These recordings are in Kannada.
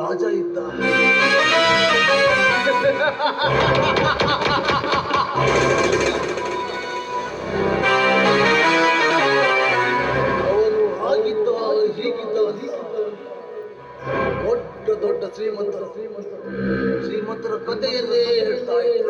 ಊರಲ್ಲಿ ಒಬ್ಬ ರಾಜ ಇದ್ದ ಅವನು ಆಗಿದ್ದ ಹೀಗಿದ್ದ ಹೀಗಿದ್ದ. ದೊಡ್ಡ ದೊಡ್ಡ ಶ್ರೀಮಂತರ ಶ್ರೀಮಂತರ ಶ್ರೀಮಂತರ ಕಥೆಯನ್ನೇ ಹೇಳ್ತಾ ಇದ್ರು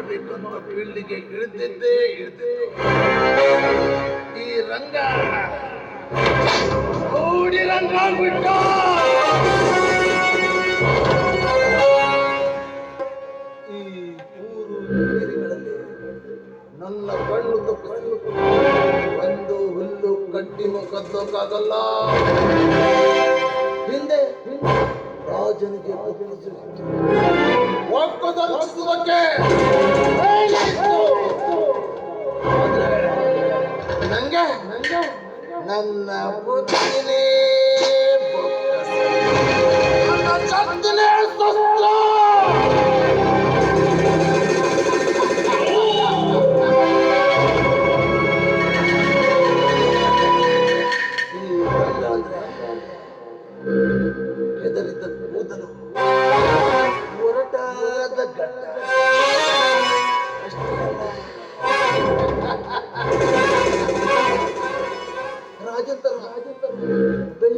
ದುಡ್ಡು ಅನ್ನೋ ಫೀಲ್ಡಿಗೆ ಇಳಿದಿದ್ದೇ ಇಳಿದಿದ್ದೆ ಈ ರಂಗ ಓಡಿ ರಂಗ ಬಿಟ್ಟ ಈ ಮೂರು ಏರಿಗಳಲ್ಲಿ ನನ್ನ ಕಣ್ಣು ತಪ್ಪಿಸಲು ಒಂದು ಹುಲ್ಲು ಕಟ್ಟಿ ಕದ್ದೋಕ್ಕಾಗಲ್ಲ ಹಿಂದೆ ರಾಜನಿಗೆ ಆದ್ರೆ ನಂಗೆ. ನನ್ನ ಬುದ್ಧಿನೇ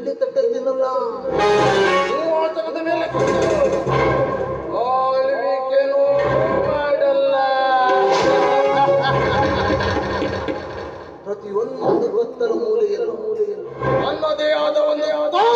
ಬೆಳ್ಳಿ ತಟ್ಟೆ ತಿನ್ನಲ್ಲ ಆತನದ ಮೇಲೆ ಆಳ್ವಿಕೆನೂ ಮಾಡಲ್ಲ. ಪ್ರತಿಯೊಂದು ಭಕ್ತರ ಮೂಲೆಯಲ್ಲೂ. ಮೂಲೆಯಲ್ಲೂ ಅನ್ನದೇ ಆದ ಒಂದೇ ಸಾಮ್ರಾಜ್ಯ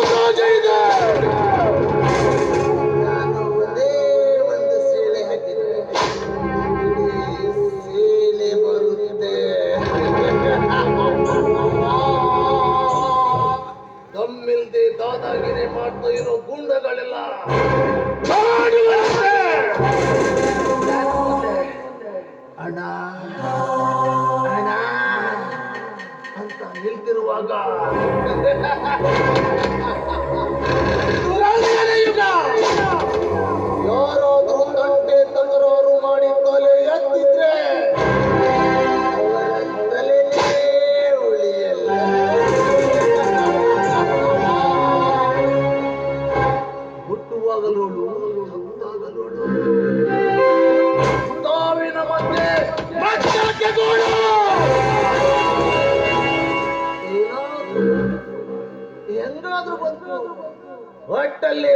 ಅಂತ ನಿಲ್ತಿರುವಾಗ ಯುಗ. ಒಟ್ಟಲ್ಲಿ